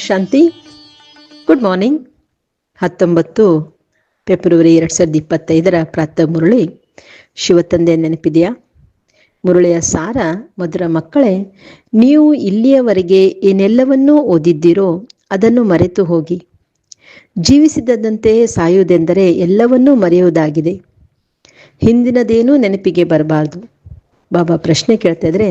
ಶಾಂತಿ. Good morning ಹತ್ತೊಂಬತ್ತು February ಎರಡು ಸಾವಿರದ ಇಪ್ಪತ್ತೈದರ ಪ್ರಾತಃ ಮುರಳಿ. ಶಿವತಂದೆ ನೆನಪಿದೆಯಾ? ಮುರಳಿಯ ಸಾರ, ಮಧುರ ಮಕ್ಕಳೇ, ನೀವು ಇಲ್ಲಿಯವರೆಗೆ ಏನೆಲ್ಲವನ್ನೂ ಓದಿದ್ದೀರೋ ಅದನ್ನು ಮರೆತು ಹೋಗಿ. ಜೀವಿಸಿದಂತೆ ಸಾಯುವುದೆಂದರೆ ಎಲ್ಲವನ್ನೂ ಮರೆಯುವುದಾಗಿದೆ. ಹಿಂದಿನದೇನೂ ನೆನಪಿಗೆ ಬರಬಾರ್ದು. ಬಾಬಾ ಪ್ರಶ್ನೆ ಕೇಳ್ತಾ ಇದ್ರೆ,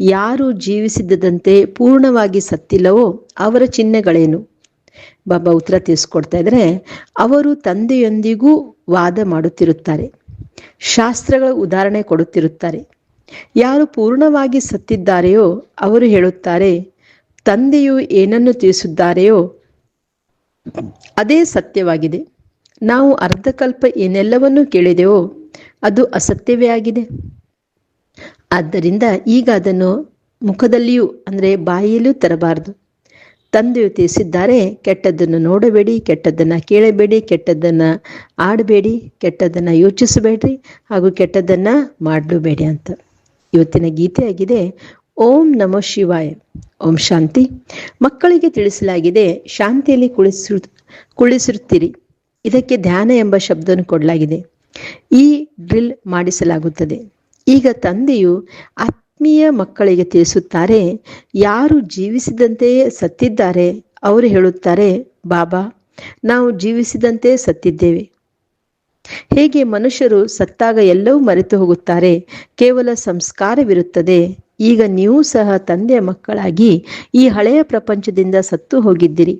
ಯಾರು ಜೀವಿಸಿದ್ದಂತೆ ಪೂರ್ಣವಾಗಿ ಸತ್ತಿಲ್ಲವೋ ಅವರ ಚಿಹ್ನೆಗಳೇನು? ಬಾಬಾ ಉತ್ತರ ತಿಳಿಸ್ಕೊಡ್ತಾ ಇದ್ರೆ, ಅವರು ತಂದೆಯೊಂದಿಗೂ ವಾದ ಮಾಡುತ್ತಿರುತ್ತಾರೆ, ಶಾಸ್ತ್ರಗಳ ಉದಾಹರಣೆ ಕೊಡುತ್ತಿರುತ್ತಾರೆ. ಯಾರು ಪೂರ್ಣವಾಗಿ ಸತ್ತಿದ್ದಾರೆಯೋ ಅವರು ಹೇಳುತ್ತಾರೆ, ತಂದೆಯು ಏನನ್ನು ತಿಳಿಸಿದ್ದಾರೆಯೋ ಅದೇ ಸತ್ಯವಾಗಿದೆ. ನಾವು ಅರ್ಧಕಲ್ಪ ಏನೆಲ್ಲವನ್ನೂ ಕೇಳಿದೆವೋ ಅದು ಅಸತ್ಯವೇ ಆಗಿದೆ. ಆದ್ದರಿಂದ ಈಗ ಅದನ್ನು ಮುಖದಲ್ಲಿಯೂ, ಅಂದರೆ ಬಾಯಿಯಲ್ಲೂ ತರಬಾರದು. ತಂದೆಯು ತಿಳಿಸಿದ್ದಾರೆ, ಕೆಟ್ಟದ್ದನ್ನು ನೋಡಬೇಡಿ, ಕೆಟ್ಟದ್ದನ್ನು ಕೇಳಬೇಡಿ, ಕೆಟ್ಟದ್ದನ್ನು ಆಡಬೇಡಿ, ಕೆಟ್ಟದ್ದನ್ನು ಯೋಚಿಸಬೇಡ್ರಿ ಹಾಗೂ ಕೆಟ್ಟದ್ದನ್ನು ಮಾಡಲೂಬೇಡಿ ಅಂತ. ಇವತ್ತಿನ ಗೀತೆಯಾಗಿದೆ, ಓಂ ನಮೋ ಶಿವಾಯ. ಓಂ ಶಾಂತಿ. ಮಕ್ಕಳಿಗೆ ತಿಳಿಸಲಾಗಿದೆ, ಶಾಂತಿಯಲ್ಲಿ ಕುಳಿಸಿರು ಕುಳಿಸಿರುತ್ತೀರಿ. ಇದಕ್ಕೆ ಧ್ಯಾನ ಎಂಬ ಶಬ್ದವನ್ನು ಕೊಡಲಾಗಿದೆ. ಈ ಡ್ರಿಲ್ ಮಾಡಿಸಲಾಗುತ್ತದೆ. ಈಗ ತಂದೆಯು ಆತ್ಮೀಯ ಮಕ್ಕಳಿಗೆ ತಿಳಿಸುತ್ತಾರೆ, ಯಾರು ಜೀವಿಸಿದಂತೆಯೇ ಸತ್ತಿದ್ದಾರೆ? ಅವರು ಹೇಳುತ್ತಾರೆ, ಬಾಬಾ, ನಾವು ಜೀವಿಸಿದಂತೆ ಸತ್ತಿದ್ದೇವೆ. ಹೇಗೆ ಮನುಷ್ಯರು ಸತ್ತಾಗ ಎಲ್ಲವೂ ಮರೆತು ಹೋಗುತ್ತಾರೆ, ಕೇವಲ ಸಂಸ್ಕಾರವಿರುತ್ತದೆ, ಈಗ ನೀವು ಸಹ ತಂದೆಯ ಮಕ್ಕಳಾಗಿ ಈ ಹಳೆಯ ಪ್ರಪಂಚದಿಂದ ಸತ್ತು ಹೋಗಿದ್ದೀರಿ.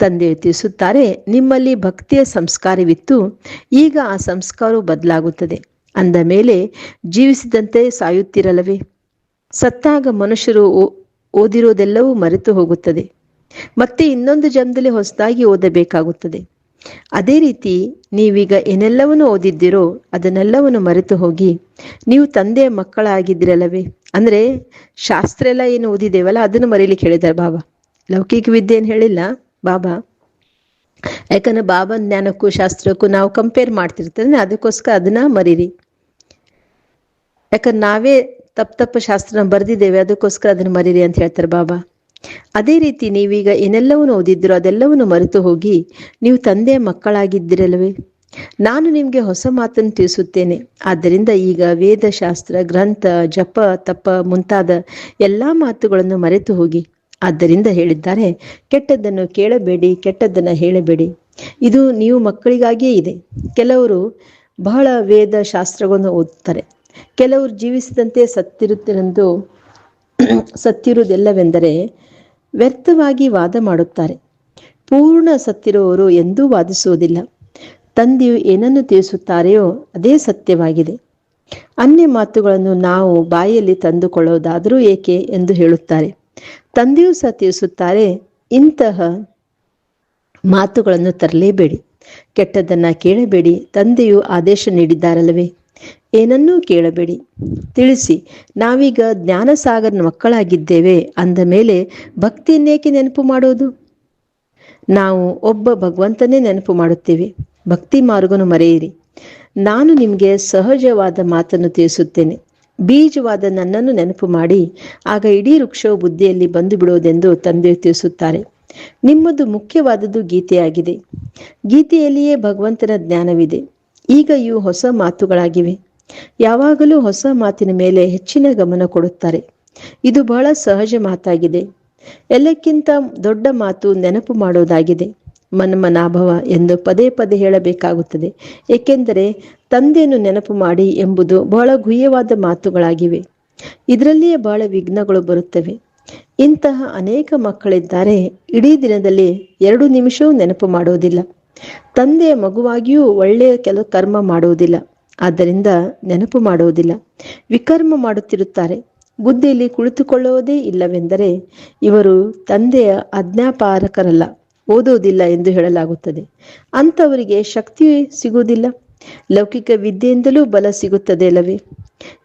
ತಂದೆ ತಿಳಿಸುತ್ತಾರೆ, ನಿಮ್ಮಲ್ಲಿ ಭಕ್ತಿಯ ಸಂಸ್ಕಾರವಿತ್ತು, ಈಗ ಆ ಸಂಸ್ಕಾರವು ಬದಲಾಗುತ್ತದೆ. ಅಂದ ಮೇಲೆ ಜೀವಿಸಿದಂತೆ ಸಾಯುತ್ತಿರಲವೇ ಸತ್ತಾಗ ಮನುಷ್ಯರು ಓದಿರೋದೆಲ್ಲವೂ ಮರೆತು ಹೋಗುತ್ತದೆ. ಮತ್ತೆ ಇನ್ನೊಂದು ಜನ್ಮದಲ್ಲಿ ಹೊಸದಾಗಿ ಓದಬೇಕಾಗುತ್ತದೆ. ಅದೇ ರೀತಿ ನೀವೀಗ ಏನೆಲ್ಲವನ್ನು ಓದಿದ್ದೀರೋ ಅದನ್ನೆಲ್ಲವನ್ನು ಮರೆತು ಹೋಗಿ ನೀವು ತಂದೆಯ ಮಕ್ಕಳಾಗಿದ್ದಿರಲ್ಲವೇ? ಅಂದ್ರೆ ಶಾಸ್ತ್ರ ಎಲ್ಲ ಏನು ಓದಿದ್ದೇವಲ್ಲ, ಅದನ್ನು ಮರೀಲಿಕ್ಕೆ ಹೇಳಿದ್ದಾರೆ ಬಾಬಾ. ಲೌಕಿಕ ವಿದ್ಯೆ ಏನು ಹೇಳಿಲ್ಲ ಬಾಬಾ? ಯಾಕಂದ್ರೆ ಬಾಬಾ ಜ್ಞಾನಕ್ಕೂ ಶಾಸ್ತ್ರಕ್ಕೂ ನಾವು ಕಂಪೇರ್ ಮಾಡ್ತಿರ್ತೇವೆ, ಅದಕ್ಕೋಸ್ಕರ ಅದನ್ನ ಮರೀರಿ. ಯಾಕಂದ್ರೆ ನಾವೇ ತಪ್ಪ ತಪ್ಪ ಶಾಸ್ತ್ರನ ಬರೆದಿದ್ದೇವೆ, ಅದಕ್ಕೋಸ್ಕರ ಅದನ್ನ ಮರೀರಿ ಅಂತ ಹೇಳ್ತಾರೆ ಬಾಬಾ. ಅದೇ ರೀತಿ ನೀವೀಗ ಏನೆಲ್ಲವನ್ನು ಓದಿದ್ರು ಅದೆಲ್ಲವನ್ನು ಮರೆತು ಹೋಗಿ ನೀವು ತಂದೆ ಮಕ್ಕಳಾಗಿದ್ದಿರಲ್ವೇ? ನಾನು ನಿಮಗೆ ಹೊಸ ಮಾತನ್ನು ತಿಳಿಸುತ್ತೇನೆ. ಆದ್ದರಿಂದ ಈಗ ವೇದಶಾಸ್ತ್ರ, ಗ್ರಂಥ, ಜಪ, ತಪ ಮುಂತಾದ ಎಲ್ಲ ಮಾತುಗಳನ್ನು ಮರೆತು ಹೋಗಿ. ಆದ್ದರಿಂದ ಹೇಳಿದ್ದಾರೆ, ಕೆಟ್ಟದ್ದನ್ನು ಕೇಳಬೇಡಿ, ಕೆಟ್ಟದ್ದನ್ನು ಹೇಳಬೇಡಿ. ಇದು ನೀವು ಮಕ್ಕಳಿಗಾಗಿಯೇ ಇದೆ. ಕೆಲವರು ಬಹಳ ವೇದ ಶಾಸ್ತ್ರಗಳನ್ನು ಓದುತ್ತಾರೆ ಕೆಲವರು ಜೀವಿಸಿದಂತೆ ಸತ್ತಿರುತ್ತಿರಂದು ಸತ್ತಿರುವುದೆಲ್ಲವೆಂದರೆ ವ್ಯರ್ಥವಾಗಿ ವಾದ ಮಾಡುತ್ತಾರೆ. ಪೂರ್ಣ ಸತ್ತಿರುವವರು ಎಂದೂ ವಾದಿಸುವುದಿಲ್ಲ. ತಂದೆಯು ಏನನ್ನು ತಿಳಿಸುತ್ತಾರೆಯೋ ಅದೇ ಸತ್ಯವಾಗಿದೆ. ಅನ್ಯ ಮಾತುಗಳನ್ನು ನಾವು ಬಾಯಲ್ಲಿ ತಂದುಕೊಳ್ಳೋದಾದರೂ ಏಕೆ ಎಂದು ಹೇಳುತ್ತಾರೆ. ತಂದೆಯೂ ಸಹ ತಿಳಿಸುತ್ತಾರೆ, ಇಂತಹ ಮಾತುಗಳನ್ನು ತರಲೇಬೇಡಿ. ಕೆಟ್ಟದ್ದನ್ನ ಕೇಳಬೇಡಿ. ತಂದೆಯು ಆದೇಶ ನೀಡಿದ್ದಾರಲ್ಲವೇ? ಏನನ್ನೂ ಕೇಳಬೇಡಿ. ತಿಳಿಸಿ, ನಾವೀಗ ಜ್ಞಾನಸಾಗರನ ಮಕ್ಕಳಾಗಿದ್ದೇವೆ ಅಂದ ಮೇಲೆ ಭಕ್ತಿಯನ್ನೇಕೆ ನೆನಪು ಮಾಡೋದು? ನಾವು ಒಬ್ಬ ಭಗವಂತನೇ ನೆನಪು ಮಾಡುತ್ತೇವೆ. ಭಕ್ತಿ ಮಾರ್ಗನು ಮರೆಯಿರಿ. ನಾನು ನಿಮಗೆ ಸಹಜವಾದ ಮಾತನ್ನು ತಿಳಿಸುತ್ತೇನೆ. ಬೀಜವಾದ ನನ್ನನ್ನು ನೆನಪು ಮಾಡಿ, ಆಗ ಇಡೀ ವೃಕ್ಷವು ಬುದ್ಧಿಯಲ್ಲಿ ಬಂದು ಬಿಡೋದೆಂದು ತಂದೆ ತಿಳಿಸುತ್ತಾರೆ. ನಿಮ್ಮದು ಮುಖ್ಯವಾದದ್ದು ಗೀತೆಯಾಗಿದೆ. ಗೀತೆಯಲ್ಲಿಯೇ ಭಗವಂತನ ಜ್ಞಾನವಿದೆ. ಈಗ ಇವು ಹೊಸ ಮಾತುಗಳಾಗಿವೆ. ಯಾವಾಗಲೂ ಹೊಸ ಮಾತಿನ ಮೇಲೆ ಹೆಚ್ಚಿನ ಗಮನ ಕೊಡುತ್ತಾರೆ. ಇದು ಬಹಳ ಸಹಜ ಮಾತಾಗಿದೆ. ಎಲ್ಲಕ್ಕಿಂತ ದೊಡ್ಡ ಮಾತು ನೆನಪು ಮಾಡೋದಾಗಿದೆ ಮನ್ಮನಾಭವ ಎಂದು ಪದೇ ಪದೇ ಹೇಳಬೇಕಾಗುತ್ತದೆ. ಏಕೆಂದರೆ ತಂದೆಯನ್ನು ನೆನಪು ಮಾಡಿ ಎಂಬುದು ಬಹಳ ಗುಹ್ಯವಾದ ಮಾತುಗಳಾಗಿವೆ. ಇದರಲ್ಲಿಯೇ ಬಹಳ ವಿಘ್ನಗಳು ಬರುತ್ತವೆ. ಇಂತಹ ಅನೇಕ ಮಕ್ಕಳಿದ್ದಾರೆ. ಇಡೀ ದಿನದಲ್ಲಿ ಎರಡು ನಿಮಿಷವೂ ನೆನಪು ಮಾಡುವುದಿಲ್ಲ. ತಂದೆಯ ಮಗುವಾಗಿಯೂ ಒಳ್ಳೆಯ ಕೆಲ ಕರ್ಮ ಮಾಡುವುದಿಲ್ಲ. ಆದ್ದರಿಂದ ನೆನಪು ಮಾಡುವುದಿಲ್ಲ. ವಿಕರ್ಮ ಮಾಡುತ್ತಿರುತ್ತಾರೆ. ಬುದ್ಧಿಯಲ್ಲಿ ಕುಳಿತುಕೊಳ್ಳುವುದೇ ಇಲ್ಲವೆಂದರೆ ಇವರು ತಂದೆಯ ಅಜ್ಞಾಪಾರಕರಲ್ಲ ಓದುವುದಿಲ್ಲ ಎಂದು ಹೇಳಲಾಗುತ್ತದೆ. ಅಂಥವರಿಗೆ ಶಕ್ತಿ ಸಿಗುವುದಿಲ್ಲ. ಲೌಕಿಕ ವಿದ್ಯೆಯಿಂದಲೂ ಬಲ ಸಿಗುತ್ತದೆ ಅಲ್ಲವೇ?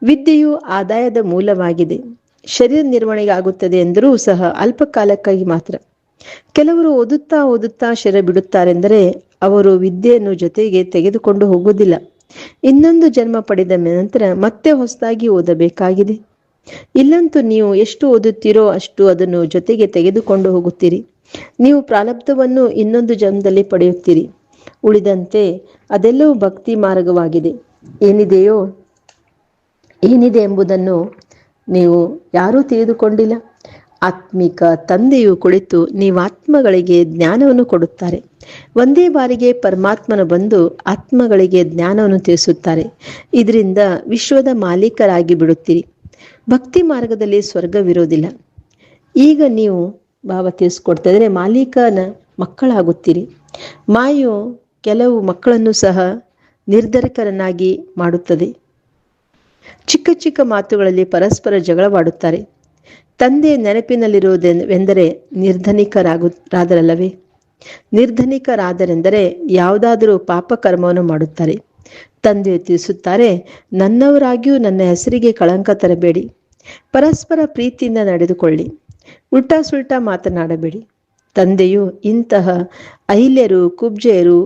ವಿದ್ಯೆಯು ಆದಾಯದ ಮೂಲವಾಗಿದೆ. ಶರೀರ ನಿರ್ವಹಣೆಗೆ ಆಗುತ್ತದೆ ಎಂದರೂ ಸಹ ಅಲ್ಪ ಕಾಲಕ್ಕಾಗಿ ಮಾತ್ರ. ಕೆಲವರು ಓದುತ್ತಾ ಓದುತ್ತಾ ಶರೀರ ಬಿಡುತ್ತಾರೆಂದರೆ ಅವರು ವಿದ್ಯೆಯನ್ನು ಜೊತೆಗೆ ತೆಗೆದುಕೊಂಡು ಹೋಗುವುದಿಲ್ಲ. ಇನ್ನೊಂದು ಜನ್ಮ ಪಡೆದ ನಂತರ ಮತ್ತೆ ಹೊಸದಾಗಿ ಓದಬೇಕಾಗಿದೆ. ಇಲ್ಲಂತೂ ನೀವು ಎಷ್ಟು ಓದುತ್ತೀರೋ ಅಷ್ಟು ಅದನ್ನು ಜೊತೆಗೆ ತೆಗೆದುಕೊಂಡು ಹೋಗುತ್ತೀರಿ. ನೀವು ಪ್ರಾರಬ್ಧವನ್ನು ಇನ್ನೊಂದು ಜನ್ಮದಲ್ಲಿ ಪಡೆಯುತ್ತೀರಿ. ಉಳಿದಂತೆ ಅದೆಲ್ಲವೂ ಭಕ್ತಿ ಮಾರ್ಗವಾಗಿದೆ. ಏನಿದೆಯೋ ಏನಿದೆ ಎಂಬುದನ್ನು ನೀವು ಯಾರೂ ತಿಳಿದುಕೊಂಡಿಲ್ಲ. ಆತ್ಮಿಕ ತಂದೆಯು ಕುಳಿತು ನೀವಾತ್ಮಗಳಿಗೆ ಜ್ಞಾನವನ್ನು ಕೊಡುತ್ತಾರೆ. ಒಂದೇ ಬಾರಿಗೆ ಪರಮಾತ್ಮನು ಬಂದು ಆತ್ಮಗಳಿಗೆ ಜ್ಞಾನವನ್ನು ತಿಳಿಸುತ್ತಾರೆ. ಇದರಿಂದ ವಿಶ್ವದ ಮಾಲೀಕರಾಗಿ ಬಿಡುತ್ತೀರಿ. ಭಕ್ತಿ ಮಾರ್ಗದಲ್ಲಿ ಸ್ವರ್ಗವಿರೋದಿಲ್ಲ ಈಗ ನೀವು ಭಾವ ತಿಳಿಸ್ಕೊಡ್ತಾ ಇದ್ರೆ ಮಾಲೀಕನ ಮಕ್ಕಳಾಗುತ್ತೀರಿ. ಮಾಯು ಕೆಲವು ಮಕ್ಕಳನ್ನು ಸಹ ನಿರ್ಧರಕರನ್ನಾಗಿ ಮಾಡುತ್ತದೆ. ಚಿಕ್ಕ ಚಿಕ್ಕ ಮಾತುಗಳಲ್ಲಿ ಪರಸ್ಪರ ಜಗಳವಾಡುತ್ತಾರೆ. ತಂದೆ ನೆನಪಿನಲ್ಲಿರುವುದೆಂದರೆ ನಿರ್ಧನಿಕರಾಗುತ್ತಾರಲ್ಲವೇ ನಿರ್ಧನಿಕರಾದರೆಂದರೆ ಯಾವುದಾದರೂ ಪಾಪಕರ್ಮವನ್ನು ಮಾಡುತ್ತಾರೆ. ತಂದೆ ತಿಳಿಸುತ್ತಾರೆ, ನನ್ನವರಾಗಿಯೂ ನನ್ನ ಹೆಸರಿಗೆ ಕಳಂಕ ತರಬೇಡಿ. ಪರಸ್ಪರ ಪ್ರೀತಿಯಿಂದ ನಡೆದುಕೊಳ್ಳಿ. ಉಲ್ಟಾ ಸುಲ್ಟಾ ಮಾತನಾಡಬೇಡಿ. ತಂದೆಯು ಇಂತಹ ಅಹಿಲ್ಯರು, ಕುಬ್ಜೆಯರು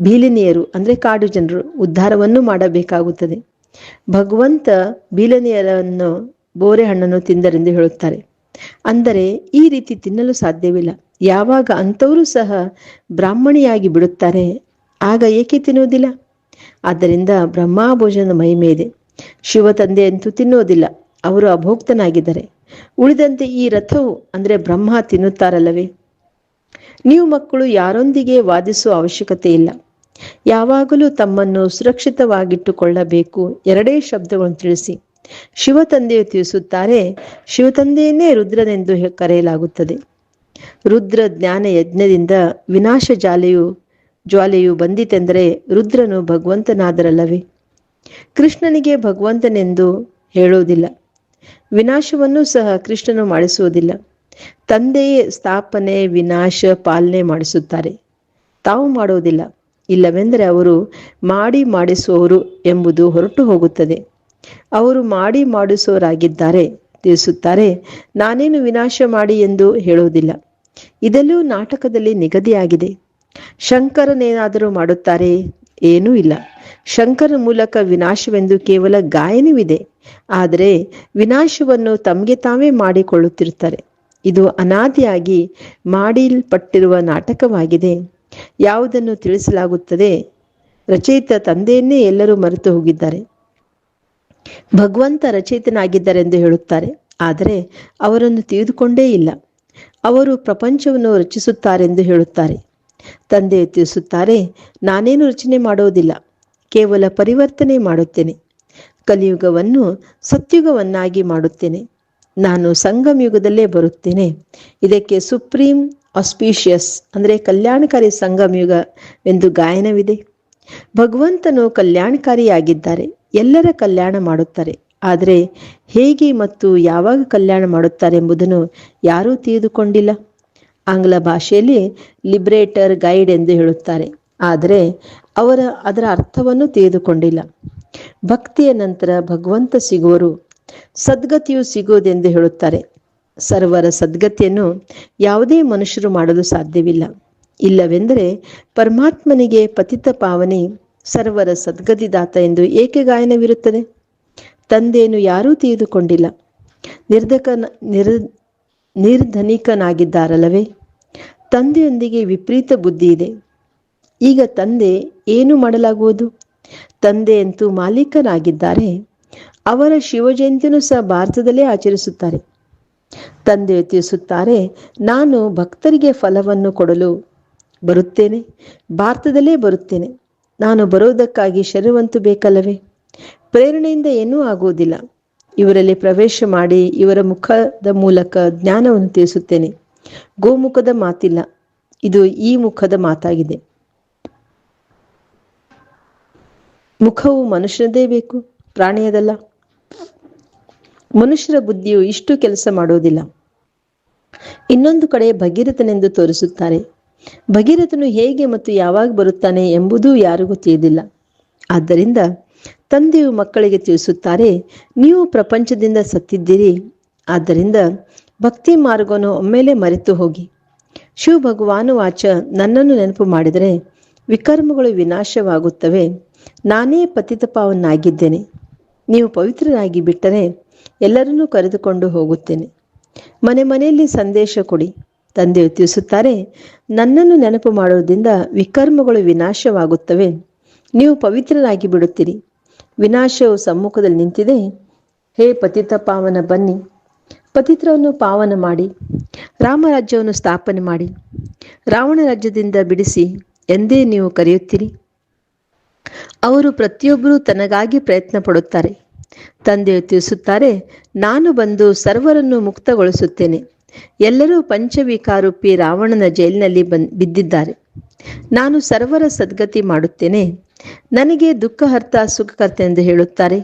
ಬೀಲಿನಿಯರು ಅಂದರೆ ಕಾಡು ಜನರು, ಉದ್ಧಾರವನ್ನು ಮಾಡಬೇಕಾಗುತ್ತದೆ. ಭಗವಂತ ಬೀಲನಿಯರನ್ನು ಬೋರೆ ಹಣ್ಣನ್ನು ತಿಂದರೆಂದು ಹೇಳುತ್ತಾರೆ. ಅಂದರೆ ಈ ರೀತಿ ತಿನ್ನಲು ಸಾಧ್ಯವಿಲ್ಲ. ಯಾವಾಗ ಅಂಥವರು ಸಹ ಬ್ರಾಹ್ಮಣಿಯಾಗಿ ಬಿಡುತ್ತಾರೆ, ಆಗ ಏಕೆ ತಿನ್ನುವುದಿಲ್ಲ? ಆದ್ದರಿಂದ ಬ್ರಹ್ಮಾಭೋಜನದ ಮಹಿಮೆ ಇದೆ ಶಿವ ತಂದೆ ಅಂತೂ ತಿನ್ನುವುದಿಲ್ಲ. ಅವರು ಅಭೋಕ್ತನಾಗಿದ್ದಾರೆ. ಉಳಿದಂತೆ ಈ ರಥವು ಅಂದರೆ ಬ್ರಹ್ಮ ತಿನ್ನುತ್ತಾರಲ್ಲವೇ? ನೀವು ಮಕ್ಕಳು ಯಾರೊಂದಿಗೆ ವಾದಿಸುವ ಅವಶ್ಯಕತೆ ಇಲ್ಲ. ಯಾವಾಗಲೂ ತಮ್ಮನ್ನು ಸುರಕ್ಷಿತವಾಗಿಟ್ಟುಕೊಳ್ಳಬೇಕು. ಎರಡೇ ಶಬ್ದಗಳನ್ನು ತಿಳಿಸಿ. ಶಿವ ತಂದೆಯು ತಿಳಿಸುತ್ತಾರೆ, ಶಿವತಂದೆಯನ್ನೇ ರುದ್ರನೆಂದು ಕರೆಯಲಾಗುತ್ತದೆ. ರುದ್ರ ಜ್ಞಾನ ಯಜ್ಞದಿಂದ ವಿನಾಶ ಜಾಲೆಯು, ಜ್ವಾಲೆಯು ಬಂದಿತೆಂದರೆ ರುದ್ರನು ಭಗವಂತನಾದರಲ್ಲವೇ? ಕೃಷ್ಣನಿಗೆ ಭಗವಂತನೆಂದು ಹೇಳುವುದಿಲ್ಲ. ವಿನಾಶವನ್ನು ಸಹ ಕೃಷ್ಣನು ಮಾಡಿಸುವುದಿಲ್ಲ. ತಂದೆಯೇ ಸ್ಥಾಪನೆ, ವಿನಾಶ, ಪಾಲನೆ ಮಾಡಿಸುತ್ತಾರೆ. ತಾವು ಮಾಡುವುದಿಲ್ಲ. ಇಲ್ಲವೆಂದರೆ ಅವರು ಮಾಡಿ ಮಾಡಿಸುವವರು ಎಂಬುದು ಹೊರಟು ಹೋಗುತ್ತದೆ. ಅವರು ಮಾಡಿ ಮಾಡಿಸೋರಾಗಿದ್ದಾರೆ, ತಿಳಿಸುತ್ತಾರೆ, ನಾನೇನು ವಿನಾಶ ಮಾಡಿ ಎಂದು ಹೇಳುವುದಿಲ್ಲ. ಇದೆಲ್ಲೂ ನಾಟಕದಲ್ಲಿ ನಿಗದಿಯಾಗಿದೆ. ಶಂಕರನೇನಾದರೂ ಮಾಡುತ್ತಾರೆ? ಏನೂ ಇಲ್ಲ. ಶಂಕರ ಮೂಲಕ ವಿನಾಶವೆಂದು ಕೇವಲ ಗಾಯನವಿದೆ. ಆದರೆ ವಿನಾಶವನ್ನು ತಮಗೆ ತಾವೇ ಮಾಡಿಕೊಳ್ಳುತ್ತಿರುತ್ತಾರೆ. ಇದು ಅನಾದಿಯಾಗಿ ಮಾಡಲ್ಪಟ್ಟಿರುವ ನಾಟಕವಾಗಿದೆ. ಯಾವುದನ್ನು ತಿಳಿಸಲಾಗುತ್ತದೆ? ರಚಯಿತ ತಂದೆಯನ್ನೇ ಎಲ್ಲರೂ ಮರೆತು ಹೋಗಿದ್ದಾರೆ ಭಗವಂತ ರಚಯಿತನಾಗಿದ್ದಾರೆಂದು ಹೇಳುತ್ತಾರೆ. ಆದರೆ ಅವರನ್ನು ತಿಳಿದುಕೊಂಡೇ ಇಲ್ಲ. ಅವರು ಪ್ರಪಂಚವನ್ನು ರಚಿಸುತ್ತಾರೆಂದು ಹೇಳುತ್ತಾರೆ. ತಂದೆ ತಿಳಿಸುತ್ತಾರೆ, ನಾನೇನು ರಚನೆ ಮಾಡುವುದಿಲ್ಲ, ಕೇವಲ ಪರಿವರ್ತನೆ ಮಾಡುತ್ತೇನೆ. ಕಲಿಯುಗವನ್ನು ಸತ್ಯುಗವನ್ನಾಗಿ ಮಾಡುತ್ತೇನೆ. ನಾನು ಸಂಗಮ ಯುಗದಲ್ಲೇ ಬರುತ್ತೇನೆ. ಇದಕ್ಕೆ ಸುಪ್ರೀಂ ಆಸ್ಪೀಷಿಯಸ್, ಅಂದರೆ ಕಲ್ಯಾಣಕಾರಿ ಸಂಗಮ ಯುಗ ಎಂದು ಗಾಯನವಿದೆ. ಭಗವಂತನು ಕಲ್ಯಾಣಕಾರಿಯಾಗಿದ್ದಾರೆ. ಎಲ್ಲರ ಕಲ್ಯಾಣ ಮಾಡುತ್ತಾರೆ. ಆದರೆ ಹೇಗೆ ಮತ್ತು ಯಾವಾಗ ಕಲ್ಯಾಣ ಮಾಡುತ್ತಾರೆ ಎಂಬುದನ್ನು ಯಾರೂ ತಿಳಿದುಕೊಂಡಿಲ್ಲ. ಆಂಗ್ಲ ಭಾಷೆಯಲ್ಲಿ ಲಿಬ್ರೇಟರ್ ಗೈಡ್ ಎಂದು ಹೇಳುತ್ತಾರೆ. ಆದರೆ ಅವರ ಅದರ ಅರ್ಥವನ್ನು ತಿಳಿದುಕೊಂಡಿಲ್ಲ. ಭಕ್ತಿಯ ನಂತರ ಭಗವಂತ ಸಿಗುವರು. ಸದ್ಗತಿಯು ಸಿಗುವುದೆಂದು ಹೇಳುತ್ತಾರೆ. ಸರ್ವರ ಸದ್ಗತಿಯನ್ನು ಯಾವುದೇ ಮನುಷ್ಯರು ಮಾಡಲು ಸಾಧ್ಯವಿಲ್ಲ. ಇಲ್ಲವೆಂದರೆ ಪರಮಾತ್ಮನಿಗೆ ಪತಿತ ಪಾವನಿ ಸರ್ವರ ಸದ್ಗತಿದಾತ ಎಂದು ಏಕೆ ಗಾಯನವಿರುತ್ತದೆ? ತಂದೆಯನ್ನು ಯಾರೂ ತಿಳಿದುಕೊಂಡಿಲ್ಲ. ನಿರ್ಧಕನ, ನಿರ್, ನಿರ್ಧನಿಕನಾಗಿದ್ದಾರಲ್ಲವೇ? ತಂದೆಯೊಂದಿಗೆ ವಿಪರೀತ ಬುದ್ಧಿ ಇದೆ. ಈಗ ತಂದೆ ಏನು ಮಾಡಲಾಗುವುದು? ತಂದೆಯಂತೂ ಮಾಲೀಕನಾಗಿದ್ದಾರೆ. ಅವರ ಶಿವಜಯಂತಿಯನ್ನು ಸಹ ಭಾರತದಲ್ಲೇ ಆಚರಿಸುತ್ತಾರೆ. ತಂದೆ ತಿಳಿಸುತ್ತಾರೆ, ನಾನು ಭಕ್ತರಿಗೆ ಫಲವನ್ನು ಕೊಡಲು ಬರುತ್ತೇನೆ, ಭಾರತದಲ್ಲೇ ಬರುತ್ತೇನೆ. ನಾನು ಬರುವುದಕ್ಕಾಗಿ ಶರೀರವಂತೂ ಬೇಕಲ್ಲವೇ? ಪ್ರೇರಣೆಯಿಂದ ಏನೂ ಆಗುವುದಿಲ್ಲ. ಇವರಲ್ಲಿ ಪ್ರವೇಶ ಮಾಡಿ ಇವರ ಮುಖದ ಮೂಲಕ ಜ್ಞಾನವನ್ನು ತಿಳಿಸುತ್ತೇನೆ. ಗೋಮುಖದ ಮಾತಿಲ್ಲ. ಇದು ಈ ಮುಖದ ಮಾತಾಗಿದೆ. ಮುಖವು ಮನುಷ್ಯನದೇ ಬೇಕು, ಪ್ರಾಣಿಯದಲ್ಲ. ಮನುಷ್ಯರ ಬುದ್ಧಿಯು ಇಷ್ಟು ಕೆಲಸ ಮಾಡುವುದಿಲ್ಲ. ಇನ್ನೊಂದು ಕಡೆ ಭಗೀರಥನೆಂದು ತೋರಿಸುತ್ತಾರೆ. ಭಗೀರಥನು ಹೇಗೆ ಮತ್ತು ಯಾವಾಗ ಬರುತ್ತಾನೆ ಎಂಬುದೂ ಯಾರಿಗೂ ತಿಳಿದಿಲ್ಲ. ಆದ್ದರಿಂದ ತಂದೆಯು ಮಕ್ಕಳಿಗೆ ತಿಳಿಸುತ್ತಾರೆ, ನೀವು ಪ್ರಪಂಚದಿಂದ ಸತ್ತಿದ್ದೀರಿ. ಆದ್ದರಿಂದ ಭಕ್ತಿ ಮಾರ್ಗವನ್ನು ಒಮ್ಮೆಲೆ ಮರೆತು ಹೋಗಿ. ಶಿವ ಭಗವಾನು ವಾಚ ನನ್ನನ್ನು ನೆನಪು ಮಾಡಿದರೆ, ವಿಕರ್ಮಗಳು ವಿನಾಶವಾಗುತ್ತವೆ. ನಾನೇ ಪತಿತಪಾವನ್ನಾಗಿದ್ದೇನೆ. ನೀವು ಪವಿತ್ರರಾಗಿ ಬಿಟ್ಟರೆ ಎಲ್ಲರನ್ನೂ ಕರೆದುಕೊಂಡು ಹೋಗುತ್ತೇನೆ. ಮನೆ ಮನೆಯಲ್ಲಿ ಸಂದೇಶ ಕೊಡಿ. ತಂದೆಯು ತಿಳಿಸುತ್ತಾರೆ ನನ್ನನ್ನು ನೆನಪು ಮಾಡುವುದರಿಂದ ವಿಕರ್ಮಗಳು ವಿನಾಶವಾಗುತ್ತವೆ. ನೀವು ಪವಿತ್ರರಾಗಿ ಬಿಡುತ್ತೀರಿ. ವಿನಾಶವು ಸಮ್ಮುಖದಲ್ಲಿ ನಿಂತಿದೆ. ಹೇ ಪತಿತ ಪಾವನ ಬನ್ನಿ. ಪತಿತ್ರವನ್ನು ಪಾವನ ಮಾಡಿ. ರಾಮರಾಜ್ಯವನ್ನು ಸ್ಥಾಪನೆ ಮಾಡಿ. ರಾವಣ ರಾಜ್ಯದಿಂದ ಬಿಡಿಸಿ ಎಂದೇ ನೀವು ಕರೆಯುತ್ತೀರಿ. ಅವರು ಪ್ರತಿಯೊಬ್ಬರೂ ತನಗಾಗಿ ಪ್ರಯತ್ನ ಪಡುತ್ತಾರೆ ತಂದೆಯು ತಿಳಿಸುತ್ತಾರೆ ನಾನು ಬಂದು ಸರ್ವರನ್ನು ಮುಕ್ತಗೊಳಿಸುತ್ತೇನೆ. ಎಲ್ಲರೂ ಪಂಚವಿಕಾರೂಪಿ ರಾವಣನ ಜೈಲಿನಲ್ಲಿ ಬಂದ್ ಬಿದ್ದಿದ್ದಾರೆ. ನಾನು ಸರ್ವರ ಸದ್ಗತಿ ಮಾಡುತ್ತೇನೆ. ನನಗೆ ದುಃಖ, ಹರ್ತ ಸುಖಕರ್ತ ಎಂದು ಹೇಳುತ್ತಾರೆ.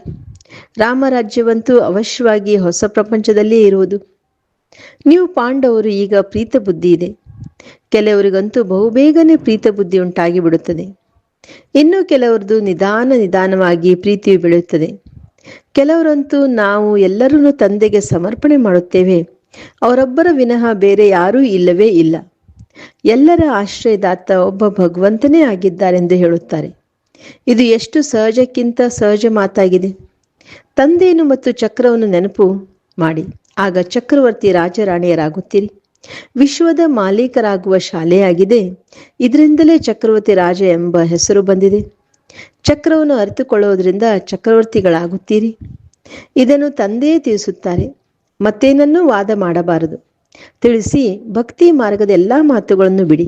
ರಾಮರಾಜ್ಯವಂತೂ ಅವಶ್ಯವಾಗಿ ಹೊಸ ಪ್ರಪಂಚದಲ್ಲೇ ಇರುವುದು. ನೀವು ಪಾಂಡವರು ಈಗ ಪ್ರೀತ ಬುದ್ಧಿ ಇದೆ. ಕೆಲವರಿಗಂತೂ ಬಹುಬೇಗನೆ ಪ್ರೀತ ಬುದ್ಧಿ ಉಂಟಾಗಿ ಬಿಡುತ್ತದೆ ಇನ್ನು ಕೆಲವರದು ನಿಧಾನ ನಿಧಾನವಾಗಿ ಪ್ರೀತಿಯು ಬೆಳೆಯುತ್ತದೆ. ಕೆಲವರಂತೂ ನಾವು ಎಲ್ಲರನ್ನೂ ತಂದೆಗೆ ಸಮರ್ಪಣೆ ಮಾಡುತ್ತೇವೆ. ಅವರೊಬ್ಬರ ವಿನಃ ಬೇರೆ ಯಾರೂ ಇಲ್ಲವೇ ಇಲ್ಲ. ಎಲ್ಲರ ಆಶ್ರಯದಾತ ಒಬ್ಬ ಭಗವಂತನೇ ಆಗಿದ್ದಾರೆಂದು ಹೇಳುತ್ತಾರೆ. ಇದು ಎಷ್ಟು ಸಹಜಕ್ಕಿಂತ ಸಹಜ ಮಾತಾಗಿದೆ. ತಂದೆಯನ್ನು ಮತ್ತು ಚಕ್ರವನ್ನು ನೆನಪು ಮಾಡಿ. ಆಗ ಚಕ್ರವರ್ತಿ ರಾಜರಾಣಿಯರಾಗುತ್ತೀರಿ. ವಿಶ್ವದ ಮಾಲೀಕರಾಗುವ ಶಾಲೆಯಾಗಿದೆ. ಇದರಿಂದಲೇ ಚಕ್ರವರ್ತಿ ರಾಜ ಎಂಬ ಹೆಸರು ಬಂದಿದೆ. ಚಕ್ರವನ್ನು ಅರಿತುಕೊಳ್ಳುವುದರಿಂದ ಚಕ್ರವರ್ತಿಗಳಾಗುತ್ತೀರಿ. ಇದನ್ನು ತಂದೆಯೇ ತಿಳಿಸುತ್ತಾರೆ. ಮತ್ತೇನನ್ನೂ ವಾದ ಮಾಡಬಾರದು. ತಿಳಿಸಿ ಭಕ್ತಿ ಮಾರ್ಗದ ಎಲ್ಲ ಮಾತುಗಳನ್ನು ಬಿಡಿ.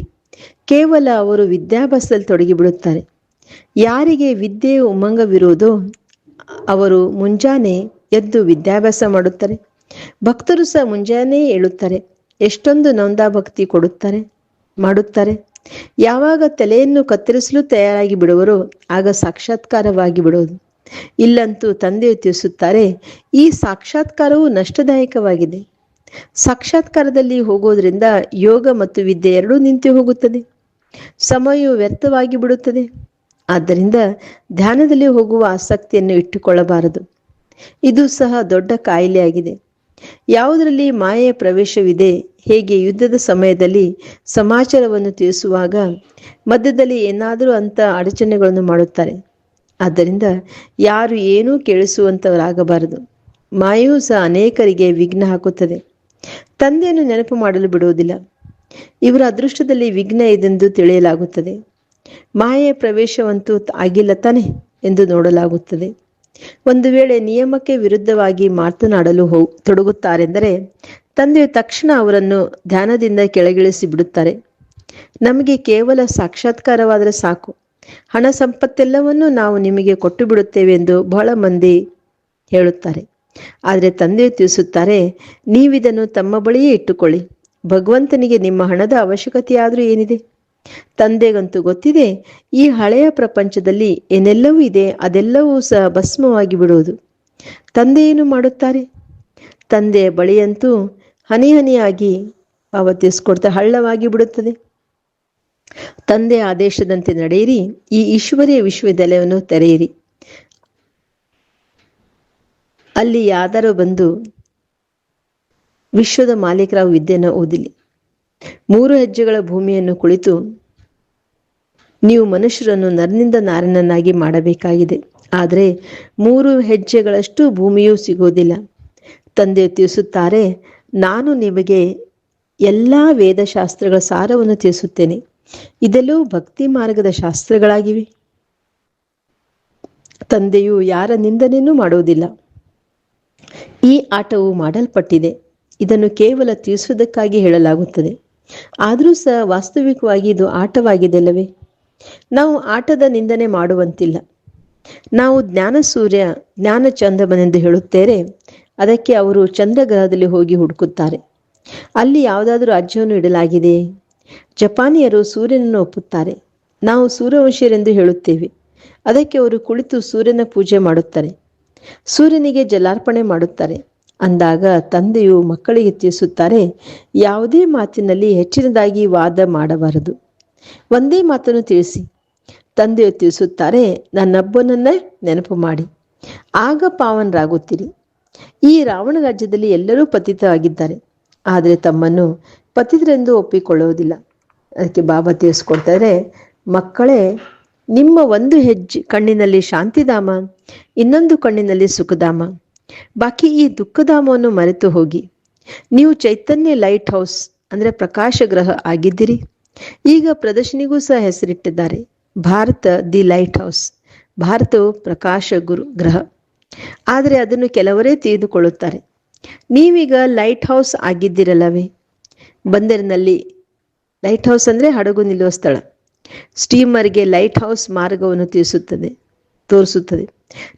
ಕೇವಲ ಅವರು ವಿದ್ಯಾಭ್ಯಾಸದಲ್ಲಿ ತೊಡಗಿಬಿಡುತ್ತಾರೆ. ಯಾರಿಗೆ ವಿದ್ಯೆ ಉಮಂಗವಿರುವುದೋ ಅವರು ಮುಂಜಾನೆ ಎದ್ದು ವಿದ್ಯಾಭ್ಯಾಸ ಮಾಡುತ್ತಾರೆ. ಭಕ್ತರು ಸಹ ಮುಂಜಾನೆ ಏಳುತ್ತಾರೆ. ಎಷ್ಟೊಂದು ನೊಂದ ಭಕ್ತಿ ಕೊಡುತ್ತಾರೆ, ಮಾಡುತ್ತಾರೆ. ಯಾವಾಗ ತಲೆಯನ್ನು ಕತ್ತರಿಸಲು ತಯಾರಾಗಿ ಬಿಡುವರೋ ಆಗ ಸಾಕ್ಷಾತ್ಕಾರವಾಗಿ ಬಿಡುವುದು. ಇಲ್ಲಂತೂ ತಂದೆ ತಿಳಿಸುತ್ತಾರೆ, ಈ ಸಾಕ್ಷಾತ್ಕಾರವು ನಷ್ಟದಾಯಕವಾಗಿದೆ. ಸಾಕ್ಷಾತ್ಕಾರದಲ್ಲಿ ಹೋಗೋದ್ರಿಂದ ಯೋಗ ಮತ್ತು ವಿದ್ಯೆ ಎರಡೂ ನಿಂತು ಹೋಗುತ್ತದೆ. ಸಮಯವು ವ್ಯರ್ಥವಾಗಿ ಬಿಡುತ್ತದೆ. ಆದ್ದರಿಂದ ಧ್ಯಾನದಲ್ಲಿ ಹೋಗುವ ಆಸಕ್ತಿಯನ್ನು ಇಟ್ಟುಕೊಳ್ಳಬಾರದು. ಇದು ಸಹ ದೊಡ್ಡ ಕಾಯಿಲೆಯಾಗಿದೆ. ಯಾವುದರಲ್ಲಿ ಮಾಯೆಯ ಪ್ರವೇಶವಿದೆ, ಹೇಗೆ ಯುದ್ಧದ ಸಮಯದಲ್ಲಿ ಸಮಾಚಾರವನ್ನು ತಿಳಿಸುವಾಗ ಮಧ್ಯದಲ್ಲಿ ಏನಾದರೂ ಅಂತ ಅಡಚಣೆಗಳನ್ನು ಮಾಡುತ್ತಾರೆ. ಆದ್ದರಿಂದ ಯಾರು ಏನೂ ಕೇಳಿಸುವಂತವರಾಗಬಾರದು. ಮಾಯೆಯೂ ಸಹ ಅನೇಕರಿಗೆ ವಿಘ್ನ ಹಾಕುತ್ತದೆ. ತಂದೆಯನ್ನು ನೆನಪು ಮಾಡಲು ಬಿಡುವುದಿಲ್ಲ. ಇವರ ಅದೃಷ್ಟದಲ್ಲಿ ವಿಘ್ನ ಇದೆಂದು ತಿಳಿಯಲಾಗುತ್ತದೆ. ಮಾಯೆಯ ಪ್ರವೇಶವಂತೂ ಆಗಿಲ್ಲ ತಾನೆ ಎಂದು ನೋಡಲಾಗುತ್ತದೆ. ಒಂದು ವೇಳೆ ನಿಯಮಕ್ಕೆ ವಿರುದ್ಧವಾಗಿ ಮಾತನಾಡಲು ಹೋ, ತೊಡಗುತ್ತಾರೆಂದರೆ ತಂದೆಯು ತಕ್ಷಣ ಅವರನ್ನು ಧ್ಯಾನದಿಂದ ಕೆಳಗಿಳಿಸಿ ಬಿಡುತ್ತಾರೆ. ನಮಗೆ ಕೇವಲ ಸಾಕ್ಷಾತ್ಕಾರವಾದರೆ ಸಾಕು. ಹಣ ಸಂಪತ್ತೆಲ್ಲವನ್ನೂ ನಾವು ನಿಮಗೆ ಕೊಟ್ಟು ಬಿಡುತ್ತೇವೆ ಎಂದು ಬಹಳ ಮಂದಿ ಹೇಳುತ್ತಾರೆ. ಆದರೆ ತಂದೆ ತಿಳಿಸುತ್ತಾರೆ, ನೀವಿದನ್ನು ತಮ್ಮ ಬಳಿಯೇ ಇಟ್ಟುಕೊಳ್ಳಿ. ಭಗವಂತನಿಗೆ ನಿಮ್ಮ ಹಣದ ಅವಶ್ಯಕತೆಯಾದರೂ ಏನಿದೆ? ತಂದೆಗಂತೂ ಗೊತ್ತಿದೆ, ಈ ಹಳೆಯ ಪ್ರಪಂಚದಲ್ಲಿ ಏನೆಲ್ಲವೂ ಇದೆ, ಅದೆಲ್ಲವೂ ಸಹ ಭಸ್ಮವಾಗಿ ಬಿಡುವುದು. ತಂದೆ ಏನು ಮಾಡುತ್ತಾರೆ? ತಂದೆಯ ಬಳಿಯಂತೂ ಹನಿ ಹನಿಯಾಗಿ ಪಾವತಿಸ್ಕೊಡ್ತಾ ಹಳ್ಳವಾಗಿ ಬಿಡುತ್ತದೆ. ತಂದೆಯ ಆದೇಶದಂತೆ ನಡೆಯಿರಿ, ಈ ಈಶ್ವರಿಯ ವಿಶ್ವವಿದ್ಯಾಲಯವನ್ನು ತೆರೆಯಿರಿ. ಅಲ್ಲಿ ಯಾದರೂ ಬಂದು ವಿಶ್ವದ ಮಾಲೀಕರ ವಿದ್ಯೆಯನ್ನು ಓದಿಲಿ. ಮೂರು ಹೆಜ್ಜೆಗಳ ಭೂಮಿಯನ್ನು ಕುಳಿತು ನೀವು ಮನುಷ್ಯರನ್ನು ನರನಿಂದ ನಾರನನ್ನಾಗಿ ಮಾಡಬೇಕಾಗಿದೆ. ಆದರೆ ಮೂರು ಹೆಜ್ಜೆಗಳಷ್ಟು ಭೂಮಿಯೂ ಸಿಗೋದಿಲ್ಲ ತಂದೆ ತಿಳಿಸುತ್ತಾರೆ, ನಾನು ನಿಮಗೆ ಎಲ್ಲ ವೇದಶಾಸ್ತ್ರಗಳ ಸಾರವನ್ನು ತಿಳಿಸುತ್ತೇನೆ. ಇದೆಲ್ಲವೂ ಭಕ್ತಿ ಮಾರ್ಗದ ಶಾಸ್ತ್ರಗಳಾಗಿವೆ. ತಂದೆಯು ಯಾರ ನಿಂದನೆಯೂ ಮಾಡುವುದಿಲ್ಲ. ಈ ಆಟವು ಮಾಡಲ್ಪಟ್ಟಿದೆ. ಇದನ್ನು ಕೇವಲ ತಿಳಿಸುವುದಕ್ಕಾಗಿ ಹೇಳಲಾಗುತ್ತದೆ. ಆದರೂ ಸಹ ವಾಸ್ತವಿಕವಾಗಿ ಇದು ಆಟವಾಗಿದೆಲ್ಲವೇ? ನಾವು ಆಟದ ನಿಂದನೆ ಮಾಡುವಂತಿಲ್ಲ. ನಾವು ಜ್ಞಾನ ಸೂರ್ಯ, ಜ್ಞಾನ ಚಂದ್ರಮನೆಂದು ಹೇಳುತ್ತೇವೆ. ಅದಕ್ಕೆ ಅವರು ಚಂದ್ರಗ್ರಹದಲ್ಲಿ ಹೋಗಿ ಹುಡುಕುತ್ತಾರೆ. ಅಲ್ಲಿ ಯಾವುದಾದ್ರೂ ರಾಜ್ಯವನ್ನು ಇಡಲಾಗಿದೆ ಜಪಾನಿಯರು ಸೂರ್ಯನನ್ನು ಒಪ್ಪುತ್ತಾರೆ. ನಾವು ಸೂರ್ಯವಂಶೀಯರೆಂದು ಹೇಳುತ್ತೇವೆ. ಅದಕ್ಕೆ ಅವರು ಕುಳಿತು ಸೂರ್ಯನ ಪೂಜೆ ಮಾಡುತ್ತಾರೆ. ಸೂರ್ಯನಿಗೆ ಜಲಾರ್ಪಣೆ ಮಾಡುತ್ತಾರೆ. ಅಂದಾಗ ತಂದೆಯು ಮಕ್ಕಳಿಗೆ ತಿಳಿಸುತ್ತಾರೆ, ಯಾವುದೇ ಮಾತಿನಲ್ಲಿ ಹೆಚ್ಚಿನದಾಗಿ ವಾದ ಮಾಡಬಾರದು. ಒಂದೇ ಮಾತನ್ನು ತಿಳಿಸಿ. ತಂದೆಯು ತಿಳಿಸುತ್ತಾರೆ, ನನ್ನೊಬ್ಬನನ್ನೇ ನೆನಪು ಮಾಡಿ. ಆಗ ಪಾವನರಾಗುತ್ತೀರಿ. ಈ ರಾವಣ ರಾಜ್ಯದಲ್ಲಿ ಎಲ್ಲರೂ ಪತಿತವಾಗಿದ್ದಾರೆ. ಆದರೆ ತಮ್ಮನ್ನು ಪತಿತರೆಂದು ಒಪ್ಪಿಕೊಳ್ಳೋದಿಲ್ಲ ಅದಕ್ಕೆ ಬಾಬಾ ತಿಳಿಸ್ಕೊಡ್ತಾರೆ, ಮಕ್ಕಳೇ, ನಿಮ್ಮ ಒಂದು ಹೆಜ್ಜೆ ಕಣ್ಣಿನಲ್ಲಿ ಶಾಂತಿಧಾಮ, ಇನ್ನೊಂದು ಕಣ್ಣಿನಲ್ಲಿ ಸುಖಧಾಮ. ಬಾಕಿ ಈ ದುಃಖಧಾಮವನ್ನು ಮರೆತು ಹೋಗಿ. ನೀವು ಚೈತನ್ಯ ಲೈಟ್ ಹೌಸ್ ಅಂದರೆ ಪ್ರಕಾಶ ಗ್ರಹ ಆಗಿದ್ದೀರಿ. ಈಗ ಪ್ರದರ್ಶನಿಗೂ ಸಹ ಹೆಸರಿಟ್ಟಿದ್ದಾರೆ, ಭಾರತ ದಿ ಲೈಟ್ ಹೌಸ್, ಭಾರತವು ಪ್ರಕಾಶ ಗುರು ಗ್ರಹ. ಆದರೆ ಅದನ್ನು ಕೆಲವರೇ ತಿಳಿದುಕೊಳ್ಳುತ್ತಾರೆ. ನೀವೀಗ ಲೈಟ್ ಹೌಸ್ ಆಗಿದ್ದಿರಲ್ಲವೇ? ಬಂದರಿನಲ್ಲಿ ಲೈಟ್ ಹೌಸ್ ಅಂದರೆ ಹಡಗು ನಿಲ್ಲುವ ಸ್ಥಳ. ಸ್ಟೀಮರ್ಗೆ ಲೈಟ್ ಹೌಸ್ ಮಾರ್ಗವನ್ನು ತಿಳಿಸುತ್ತದೆ, ತೋರಿಸುತ್ತದೆ.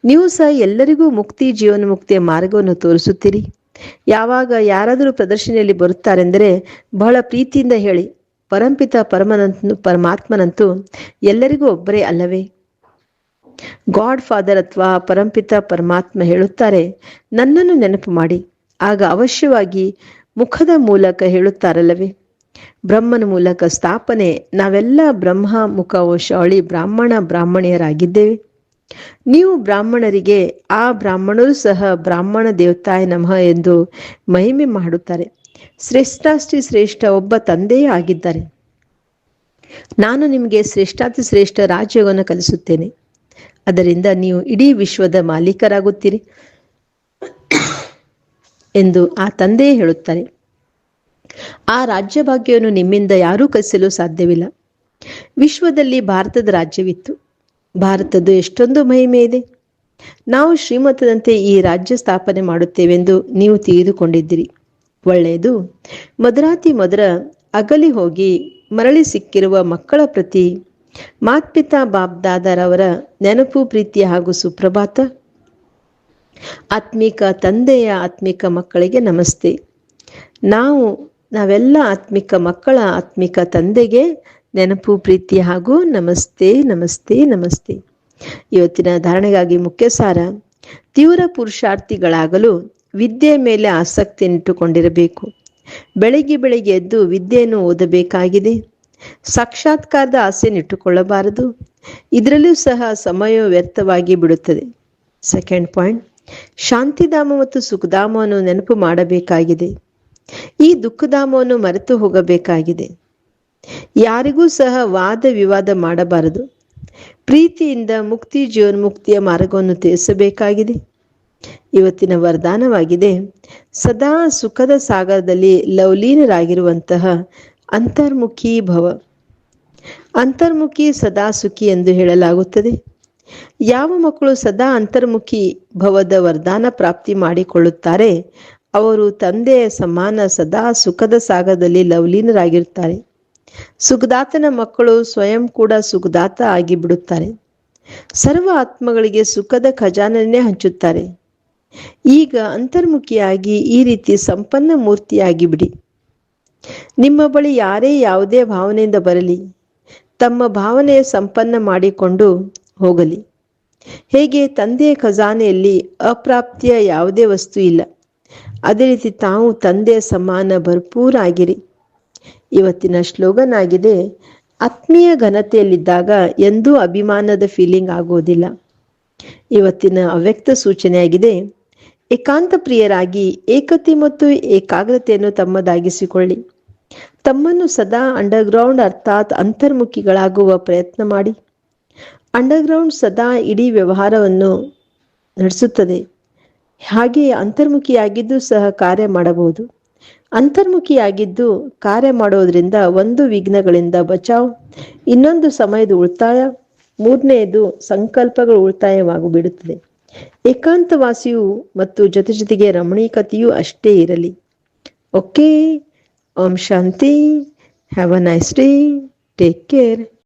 ನೀವು ಸಹ ಎಲ್ಲರಿಗೂ ಮುಕ್ತಿ ಜೀವನ ಮುಕ್ತಿಯ ಮಾರ್ಗವನ್ನು ತೋರಿಸುತ್ತೀರಿ. ಯಾವಾಗ ಯಾರಾದರೂ ಪ್ರದರ್ಶನೆಯಲ್ಲಿ ಬರುತ್ತಾರೆಂದರೆ ಬಹಳ ಪ್ರೀತಿಯಿಂದ ಹೇಳಿ, ಪರಂಪಿತ ಪರಮನಂತ ಪರಮಾತ್ಮನಂತೂ ಎಲ್ಲರಿಗೂ ಒಬ್ಬರೇ ಅಲ್ಲವೇ? ಗಾಡ್ ಫಾದರ್ ಅಥವಾ ಪರಂಪಿತ ಪರಮಾತ್ಮ ಹೇಳುತ್ತಾರೆ, ನನ್ನನ್ನು ನೆನಪು ಮಾಡಿ, ಆಗ ಅವಶ್ಯವಾಗಿ ಮುಖದ ಮೂಲಕ ಹೇಳುತ್ತಾರಲ್ಲವೇ? ಬ್ರಹ್ಮನ ಮೂಲಕ ಸ್ಥಾಪನೆ. ನಾವೆಲ್ಲ ಬ್ರಹ್ಮ, ಮುಖವಶಾಳಿ, ಬ್ರಾಹ್ಮಣ, ಬ್ರಾಹ್ಮಣಿಯರಾಗಿದ್ದೇವೆ. ನೀವು ಬ್ರಾಹ್ಮಣರಿಗೆ, ಆ ಬ್ರಾಹ್ಮಣರು ಸಹ ಬ್ರಾಹ್ಮಣ ದೇವತಾಯ ನಮಃ ಎಂದು ಮಹಿಮೆ ಮಾಡುತ್ತಾರೆ. ಶ್ರೇಷ್ಠಾಸ್ತಿ ಶ್ರೇಷ್ಠ ಒಬ್ಬ ತಂದೆಯೇ ಆಗಿದ್ದಾರೆ. ನಾನು ನಿಮಗೆ ಶ್ರೇಷ್ಠಾತಿ ಶ್ರೇಷ್ಠ ರಾಜ್ಯವನ್ನು ಕಲಿಸುತ್ತೇನೆ. ಅದರಿಂದ ನೀವು ಇಡೀ ವಿಶ್ವದ ಮಾಲೀಕರಾಗುತ್ತೀರಿ. ಎಂದು ಆ ತಂದೆಯೇ ಹೇಳುತ್ತಾರೆ ಆ ರಾಜ್ಯ ಭಾಗ್ಯವನ್ನು ನಿಮ್ಮಿಂದ ಯಾರೂ ಕಲಿಸಲು ಸಾಧ್ಯವಿಲ್ಲ. ವಿಶ್ವದಲ್ಲಿ ಭಾರತದ ರಾಜ್ಯವಿತ್ತು. ಭಾರತದ್ದು ಎಷ್ಟೊಂದು ಮಹಿಮೆ ಇದೆ. ನಾವು ಶ್ರೀಮತದಂತೆ ಈ ರಾಜ್ಯ ಸ್ಥಾಪನೆ ಮಾಡುತ್ತೇವೆಂದು ನೀವು ತಿಳಿದುಕೊಂಡಿದ್ದೀರಿ. ಒಳ್ಳೆಯದು. ಮದ್ರಾತಿ ಮಧುರ ಅಗಲಿ ಹೋಗಿ ಮರಳಿ ಸಿಕ್ಕಿರುವ ಮಕ್ಕಳ ಪ್ರತಿ ಮಾತ್ಪಿತಾ ಬಾಬ್ದಾದರವರ ನೆನಪು, ಪ್ರೀತಿ ಹಾಗೂ ಸುಪ್ರಭಾತ ಆತ್ಮಿಕ ತಂದೆಯ ಆತ್ಮಿಕ ಮಕ್ಕಳಿಗೆ ನಮಸ್ತೆ. ನಾವು, ನಾವೆಲ್ಲ ಆತ್ಮಿಕ ಮಕ್ಕಳ ಆತ್ಮಿಕ ತಂದೆಗೆ ನೆನಪು, ಪ್ರೀತಿ ಹಾಗೂ ನಮಸ್ತೆ ನಮಸ್ತೆ ನಮಸ್ತೆ. ಇವತ್ತಿನ ಧಾರಣೆಗಾಗಿ ಮುಖ್ಯ ಸಾರ ತೀವ್ರ ಪುರುಷಾರ್ಥಿಗಳಾಗಲು ವಿದ್ಯೆ ಮೇಲೆ ಆಸಕ್ತಿಯನ್ನಿಟ್ಟುಕೊಂಡಿರಬೇಕು. ಬೆಳಿಗ್ಗೆ ಬೆಳಿಗ್ಗೆ ಎದ್ದು ವಿದ್ಯೆಯನ್ನು ಓದಬೇಕಾಗಿದೆ. ಸಾಕ್ಷಾತ್ಕಾರದ ಆಸೆಯನ್ನಿಟ್ಟುಕೊಳ್ಳಬಾರದು. ಇದರಲ್ಲೂ ಸಹ ಸಮಯ ವ್ಯರ್ಥವಾಗಿ ಬಿಡುತ್ತದೆ. Second point. ಶಾಂತಿಧಾಮ ಮತ್ತು ಸುಖಧಾಮವನ್ನು ನೆನಪು ಮಾಡಬೇಕಾಗಿದೆ. ಈ ದುಃಖಧಾಮವನ್ನು ಮರೆತು ಹೋಗಬೇಕಾಗಿದೆ. ಯಾರಿಗೂ ಸಹ ವಾದ ವಿವಾದ ಮಾಡಬಾರದು. ಪ್ರೀತಿಯಿಂದ ಮುಕ್ತಿ, ಜೀವನ್ಮುಕ್ತಿಯ ಮಾರ್ಗವನ್ನು ತಿಳಿಸಬೇಕಾಗಿದೆ. ಇವತ್ತಿನ ವರದಾನವಾಗಿದೆ, ಸದಾ ಸುಖದ ಸಾಗರದಲ್ಲಿ ಲವಲೀನರಾಗಿರುವಂತಹ ಅಂತರ್ಮುಖಿ ಭವ ಅಂತರ್ಮುಖಿ ಸದಾ ಸುಖಿ ಎಂದು ಹೇಳಲಾಗುತ್ತದೆ. ಯಾವ ಮಕ್ಕಳು ಸದಾ ಅಂತರ್ಮುಖಿ ಭವದ ವರದಾನ ಪ್ರಾಪ್ತಿ ಮಾಡಿಕೊಳ್ಳುತ್ತಾರೆ, ಅವರು ತಂದೆಯ ಸಮಾನ ಸದಾ ಸುಖದ ಸಾಗದಲ್ಲಿ ಲವಲೀನರಾಗಿರುತ್ತಾರೆ. ಸುಖದಾತನ ಮಕ್ಕಳು ಸ್ವಯಂ ಕೂಡ ಸುಖದಾತ ಆಗಿಬಿಡುತ್ತಾರೆ. ಸರ್ವ ಆತ್ಮಗಳಿಗೆ ಸುಖದ ಖಜಾನನ್ನೇ ಹಂಚುತ್ತಾರೆ. ಈಗ ಅಂತರ್ಮುಖಿಯಾಗಿ ಈ ರೀತಿ ಸಂಪನ್ನ ಮೂರ್ತಿಯಾಗಿ ಬಿಡಿ ನಿಮ್ಮ ಬಳಿ ಯಾರೇ ಯಾವುದೇ ಭಾವನೆಯಿಂದ ಬರಲಿ, ತಮ್ಮ ಭಾವನೆ ಸಂಪನ್ನ ಮಾಡಿಕೊಂಡು ಹೋಗಲಿ. ಹೇಗೆ ತಂದೆಯ ಖಜಾನೆಯಲ್ಲಿ ಅಪ್ರಾಪ್ತಿಯ ಯಾವುದೇ ವಸ್ತು ಇಲ್ಲ. ಅದೇ ರೀತಿ ತಾವು ತಂದೆಯ ಸಮಾನ ಭರ್ಪೂರ ಆಗಿರಿ. ಇವತ್ತಿನ ಶ್ಲೋಗನ್ ಆಗಿದೆ, ಆತ್ಮೀಯ ಘನತೆಯಲ್ಲಿದ್ದಾಗ ಎಂದೂ ಅಭಿಮಾನದ ಫೀಲಿಂಗ್ ಆಗೋದಿಲ್ಲ. ಇವತ್ತಿನ ಅವ್ಯಕ್ತ ಸೂಚನೆಯಾಗಿದೆ, ಏಕಾಂತ ಪ್ರಿಯರಾಗಿ ಏಕತೆ ಮತ್ತು ಏಕಾಗ್ರತೆಯನ್ನು ತಮ್ಮದಾಗಿಸಿಕೊಳ್ಳಿ. ತಮ್ಮನ್ನು ಸದಾ ಅಂಡರ್ಗ್ರೌಂಡ್ ಅರ್ಥಾತ್ ಅಂತರ್ಮುಖಿಗಳಾಗುವ ಪ್ರಯತ್ನ ಮಾಡಿ. ಅಂಡರ್ಗ್ರೌಂಡ್ ಸದಾ ಇಡೀ ವ್ಯವಹಾರವನ್ನು ನಡೆಸುತ್ತದೆ. ಹಾಗೆಯೇ ಅಂತರ್ಮುಖಿಯಾಗಿದ್ದು ಸಹ ಕಾರ್ಯ ಮಾಡಬಹುದು. ಅಂತರ್ಮುಖಿಯಾಗಿದ್ದು ಕಾರ್ಯ ಮಾಡೋದ್ರಿಂದ ಒಂದು ವಿಘ್ನಗಳಿಂದ ಬಚಾವ್, ಇನ್ನೊಂದು ಸಮಯದ ಉಳಿತಾಯ, ಮೂರನೆಯದು ಸಂಕಲ್ಪಗಳು ಉಳಿತಾಯವಾಗಿಬಿಡುತ್ತದೆ. ಏಕಾಂತವಾಸಿಯು ಮತ್ತು ಜೊತೆ ಜೊತೆಗೆ ರಮಣೀಕತೆಯೂ ಅಷ್ಟೇ ಇರಲಿ. Okay, Om Shanti, have a nice day, take care.